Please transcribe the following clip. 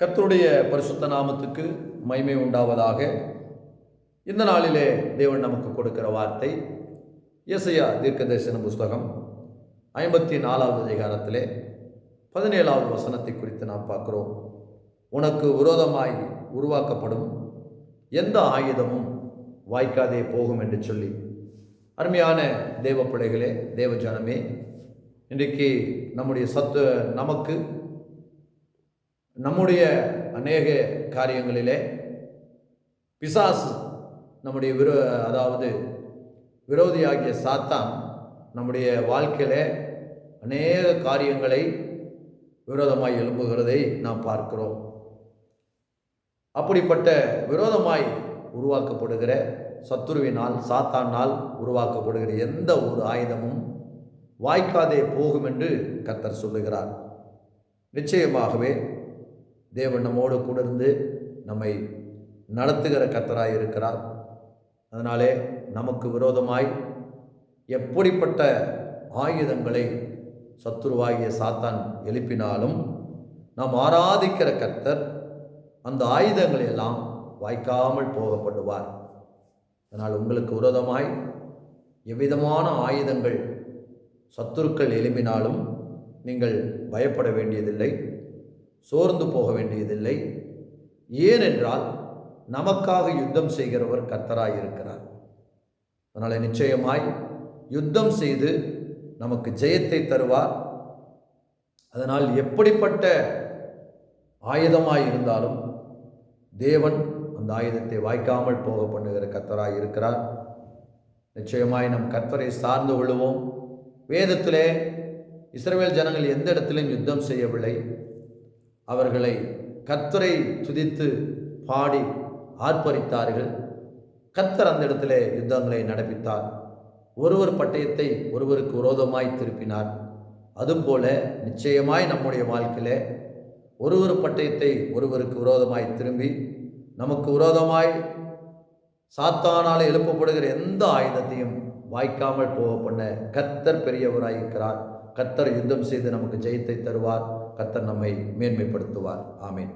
கத்தருடைய பரிசுத்த நாமத்துக்கு மைமை உண்டாவதாக இந்த நாளிலே தேவன் நமக்கு கொடுக்கிற வார்த்தை. இயேசையா தீர்க்கதரிசன புஸ்தகம் ஐம்பத்தி நாலாவது அதிகாரத்திலே பதினேழாவது வசனத்தை குறித்து நாம் பார்க்கிறோம். உனக்கு விரோதமாய் உருவாக்கப்படும் எந்த ஆயுதமும் வாய்க்காதே போகும் என்று சொல்லி. அருமையான தேவ பிள்ளைகளே தேவ ஜனமே இன்றைக்கு நம்முடைய சத்து நமக்கு நம்முடைய அநேக காரியங்களிலே பிசாசு நம்முடைய விரோ அதாவது விரோதியாகிய சாத்தான் நம்முடைய வாழ்க்கையிலே அநேக காரியங்களை விரோதமாய் எழும்புகிறதை நாம் பார்க்கிறோம். அப்படிப்பட்ட விரோதமாய் உருவாக்கப்படுகிற சத்துருவினால் சாத்தானால் உருவாக்கப்படுகிற எந்த ஒரு ஆயுதமும் வாய்க்காதே போகும் என்று கர்த்தர் சொல்லுகிறார். நிச்சயமாகவே தேவன் நம்மோடு கூட இருந்து நம்மை நடத்துகிற கத்தராக இருக்கிறார். அதனாலே நமக்கு விரோதமாய் எப்படிப்பட்ட ஆயுதங்களை சத்துருவாகிய சாத்தான் எழுப்பினாலும் நாம் ஆராதிக்கிற கர்த்தர் அந்த ஆயுதங்களை எல்லாம் வாய்க்காமல் போகப்படுவார். அதனால் உங்களுக்கு விரோதமாய் எவ்விதமான ஆயுதங்கள் சத்துருக்கள் எழுப்பினாலும் நீங்கள் பயப்பட வேண்டியதில்லை. சோர்ந்து போக வேண்டியதில்லை. ஏனென்றால் நமக்காக யுத்தம் செய்கிறவர் கர்த்தராய் இருக்கிறார் அதனால் நிச்சயமாய் யுத்தம் செய்து நமக்கு ஜெயத்தை தருவார். அதனால் எப்படிப்பட்ட ஆயுதமாய் இருந்தாலும் தேவன் அந்த ஆயுதத்தை வாய்க்காமல் போக பண்ணுகிற கர்த்தராய் இருக்கிறார் நிச்சயமாய் நம் கர்த்தரை சார்ந்து கொள்ளுவோம். வேதத்திலே இஸ்ரேல் ஜனங்கள் எந்த இடத்திலும் யுத்தம் செய்யவில்லை. அவர்களை கர்த்தரை துதித்து பாடி ஆர்ப்பரித்தார்கள். கத்தர் அந்த இடத்திலே யுத்தங்களை நடப்பித்தார். ஒருவர் பட்டயத்தை ஒருவருக்கு விரோதமாய் திருப்பினார். அதுபோல நிச்சயமாய் நம்முடைய வாழ்க்கையிலே ஒருவர் பட்டயத்தை ஒருவருக்கு விரோதமாய் திரும்பி நமக்கு விரோதமாய் சாத்தானால் எழுப்பப்படுகிற எந்த ஆயுதத்தையும் வாய்க்காமல் போக பண்ண கத்தர் பெரியவராய் கத்தர் யுத்தம் செய்து நமக்கு ஜெயத்தை தருவார். கத்தர் நம்மை மேன்மைப்படுத்துவார். ஆமேன்.